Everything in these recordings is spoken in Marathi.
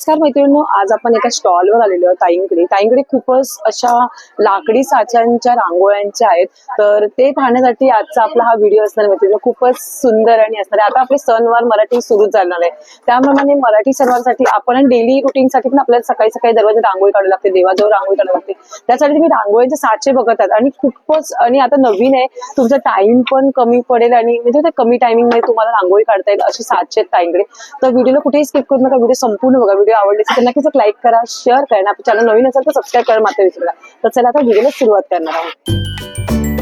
नमस्कार मैत्रिणी आज आपण एका स्टॉलवर आलेलो आहोत ताईंकडे. ताईंकडे खूपच अशा लाकडी साच्यांच्या रांगोळ्यांच्या आहेत. तर ते पाहण्यासाठी आजचा आपला हा व्हिडिओ असणार मैत्रिणी खूपच सुंदर आणि असणार आता आपले सणवार मराठी सुरू झाणार आहे. त्याप्रमाणे मराठी सणवारसाठी आपण डेली रुटीनसाठी पण आपल्याला सकाळी सकाळी दरवाजा रांगोळी काढू लागते देवाजवळ रांगोळी काढावी लागते. त्यासाठी तुम्ही रांगोळीचे साचे बघत आहात आणि खूपच आणि आता नवीन आहे. तुमचा टाइम पण कमी पडेल आणि म्हणजे ते कमी टायमिंगमध्ये तुम्हाला रांगोळी काढता येईल असे साचे आहेत ताईंकडे. तर व्हिडिओला कुठेही स्किप करू नका. व्हिडिओ संपूर्ण बघा. व्हिडिओ आवडले तर नक्कीच लाईक करा शेअर करा. आपलं चॅनल नवीन असेल तर सबस्क्राईब करा मात्र विसरू तर चला आता व्हिडिओला सुरुवात करणार आहोत.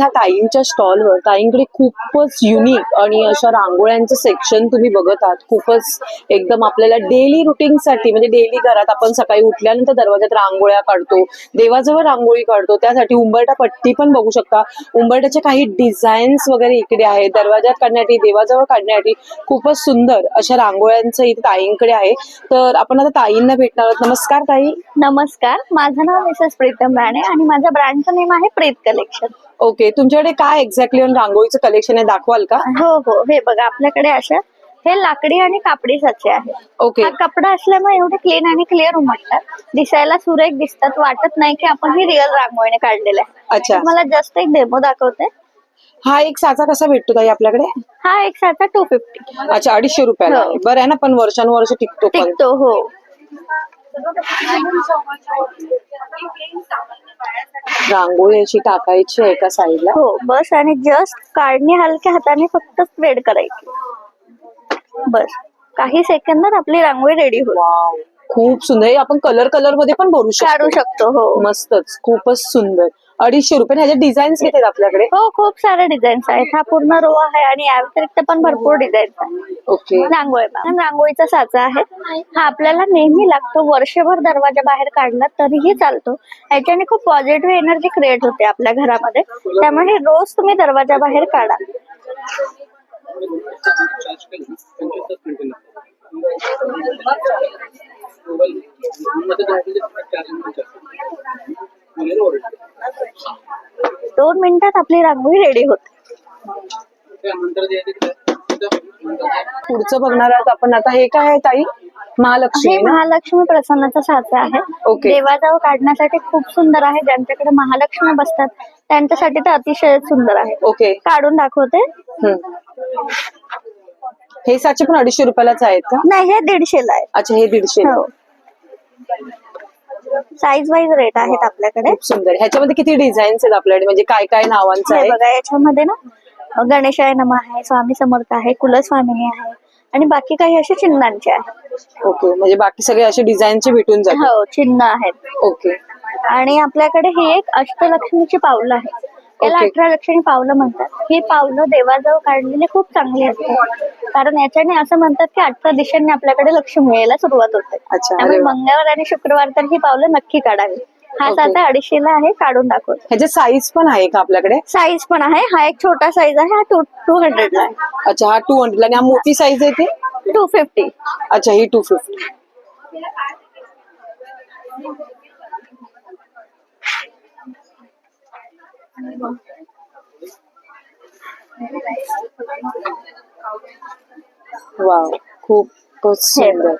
ह्या ताईंच्या स्टॉलवर ताईंकडे खूपच युनिक आणि अशा रांगोळ्यांचं सेक्शन तुम्ही बघत आहात. खूपच एकदम आपल्याला डेली रुटीनसाठी म्हणजे डेली घरात आपण सकाळी उठल्यानंतर दरवाजात रांगोळ्या काढतो देवाजवळ रांगोळी काढतो त्यासाठी उंबरटा पट्टी पण बघू शकता. उंबरट्याचे काही डिझाईन्स वगैरे इकडे आहेत. दरवाजात काढण्यासाठी देवाजवळ काढण्यासाठी खूपच सुंदर अशा रांगोळ्यांचं इथे ताईंकडे आहे. तर आपण आता ताईंना भेटणार आहोत. नमस्कार ताई. नमस्कार. माझं नाव मिसेस प्रीतम राणे आणि माझ्या ब्रँडचं नेम आहे प्रीत कलेक्शन ओके तुमच्याकडे काय एक्झॅक्टली रांगोळीचं कलेक्शन आहे दाखवाल का? हो हो. हे बघा आपल्याकडे अशा हे लाकडी आणि कापडी साचे आहे ओके हा कपडा असल्यामुळे एवढे क्लीन आणि क्लिअर उमटतात. दिसायला सुरेख दिसतात. वाटत नाही की आपण ही रिअल रांगोळीने काढलेलं आहे. अच्छा. मला जस्ट एक डेमो दाखवते. हा एक साचा कसा भेटतो ताई आपल्याकडे? हा एक साचा टू फिफ्टी अच्छा अडीचशे रुपयाला. हो. आहे. बरं आहे ना पण वर्षानुवर्ष टिकतो पण. टिकतो हो. रांगोळी अशी टाकायची आहे एका साईडला. हो बस आणि जस्ट काढणी हलक्या हाताने फक्त स्प्रेड करायची. बस. काही सेकंदात आपली रांगोळी रेडी होईल. खूप सुंदर. आपण कलर कलरमध्ये पण भरू काढू शकतो शकतो हो. मस्तच. खूपच सुंदर. अडीचशे रुपये. ह्याचे डिझाईन्स आहेत आपल्याकडे? हो खूप सारे डिझाईन्स आहेत. हा पूर्ण रो आहे आणि या व्यतिरिक्त पण भरपूर डिझाईन्स आहेत. ओके. रांगोळी रांगोळीचा साचा आहे. हा आपल्याला नेहमी लागतो. वर्षभर दरवाजा बाहेर काढला तरीही चालतो. याच्याने खूप पॉझिटिव्ह एनर्जी क्रिएट होते आपल्या घरामध्ये. त्यामुळे रोज तुम्ही दरवाजा बाहेर काढा. दोन मिनिटात आपली रांगोळी रेडी होते. पुढचं बघणार आहोत आपण. आता हे काय आहे ताई? महालक्ष्मी हे ना? महालक्ष्मी प्रसन्नाचा साचा आहे. ओके. देवाजवळ काढण्यासाठी खूप सुंदर आहे. ज्यांच्याकडे महालक्ष्मी बसतात त्यांच्यासाठी तर अतिशय सुंदर आहे. ओके. काढून दाखवते. हम्म. हे साचे पण अडीचशे रुपयालाच आहेत का? नाही हे दीडशेला आहे. अच्छा हे दीडशे हो. साईज वाईज रेट आहेत आपल्याकडे. खूप सुंदर. ह्याच्यामध्ये किती डिझाईन्स आहेत आपल्याकडे? म्हणजे काय काय नावांचं हे आहे? बघा याच्यामध्ये ना गणेशाय नमा आहे स्वामी समर्थ आहे कुलस्वामिनी आहे आणि बाकी काही असे चिन्हांचे आहे ओके म्हणजे बाकी सगळे असे डिझाईनचे भेटून जातात. हो चिन्ह आहेत. ओके. आणि आपल्याकडे ही एक अष्टलक्ष्मीची पावलं आहे. याला. अठरा लक्ष्मी पावलं म्हणतात. ही पावलं देवाजवळ काढलेली खूप चांगली असतात. कारण याच्याने असं म्हणतात की अठरा दिशांनी आपल्याकडे लक्ष्मी यायला सुरुवात होते. अच्छा, त्यामुळे वा. मंगळवार आणि शुक्रवार तर ही पावलं नक्की काढावी. हा. साधा अडीचशेला आहे काढून दाखवतो. ह्याचे साईज पण आहे का आपल्याकडे? साईज पण आहे. हा एक छोटा साईज आहे. हा टू टू हंड्रेडला आहे. अच्छा हा टू हंड्रेड आणि हा मोठी साईज आहे ती? टू फिफ्टी अच्छा ही टू फिफ्टी वाव खूपच सुंदर.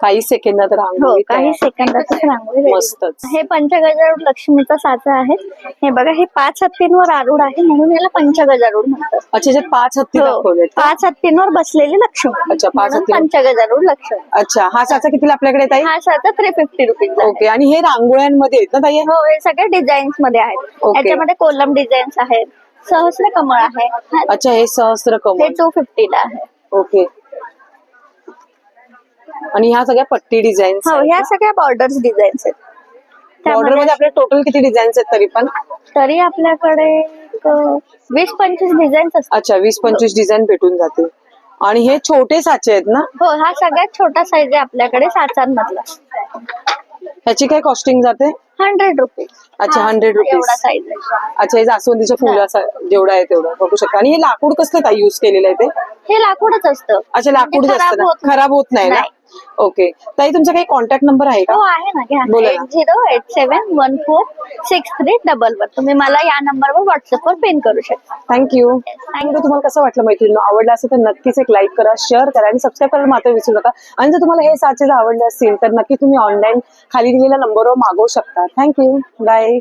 काही सेकंदात हो रांगोळी काही तयार. सेकंदातच रांगोळी ready. मस्तच. हे पंचगजारूढ लक्ष्मीचा साचा आहे. हे बघा हे पाच हत्तींवर आरूढ आहे म्हणून याला पंचगजारूढ म्हणतात. अच्छा याच्यात पाच हत्ती हो, दाखवलेत का? पाच हत्तींवर बसलेली लक्ष्मी. अच्छा, पाच म्हणून हत्तींवर. पंचगजारूढ लक्ष्मी. अच्छा हा साचा कितीला आपल्याकडे आहे हा साचा थ्री फिफ्टी रुपीज ओके आणि हे रांगोळ्यांमध्ये आहेत ना ताई? हो हे सगळे डिझाईन्समध्ये आहेत. ओके. याच्यामध्ये कोलम डिझाईन्स आहेत. सहस्र कमळ आहे. अच्छा हे सहस्र हे कमळ टू फिफ्टीला आहे. ओके. आणि ह्या सगळ्या पट्टी डिझाईन हो ह्या सगळ्या बॉर्डर्स डिझाईन्स आहेत. बॉर्डर त्यामध्ये मध्ये आपले टोटल किती डिझाईन्स आहेत तरी पण? तरी आपल्याकडे एक, वीस पंचवीस डिझाईन्स असतात अच्छा वीस पंचवीस डिझाईन भेटून जाते आणि हे छोटे साचे आहेत ना? हो हा सगळ्यात छोटा साईज आहे आपल्याकडे साचांमधला. ह्याची काय कॉस्टिंग जाते? हंड्रेड रुपीज अच्छा, 100 रुपीज. एवढा साईज आहे. अच्छा हे जास्वंदीच्या फुलाचा जेवढा आहे तेवढा. बघू शकता. आणि हे लाकूड कसलं काय युज केलेलं आहे ते? हे लाकूडच असतं. अच्छा लाकूड म्हणजे असतं खराब ना? होत नाही. खराब होत नाही ना? नाही. ओके. ताई तुमचा काही कॉन्टॅक्ट नंबर आहे हो का आहे ना. घ्या. बोला ना. Eight zero eight seven one four six three double one. तुम्ही मला या नंबरवर व्हॉट्सअपवर पिन करू शकता. थँक्यू थँक्यू तुम्हाला कसं वाटलं मैत्रिणी आवडलं असेल तर नक्कीच एक लाईक करा शेअर करा आणि सबस्क्राईब करायला मात्र विसरू नका. आणि जर तुम्हाला हे साचे जर आवडले असतील तर नक्की तुम्ही ऑनलाईन खाली दिलेल्या नंबरवर मागवू शकता. Thank you bye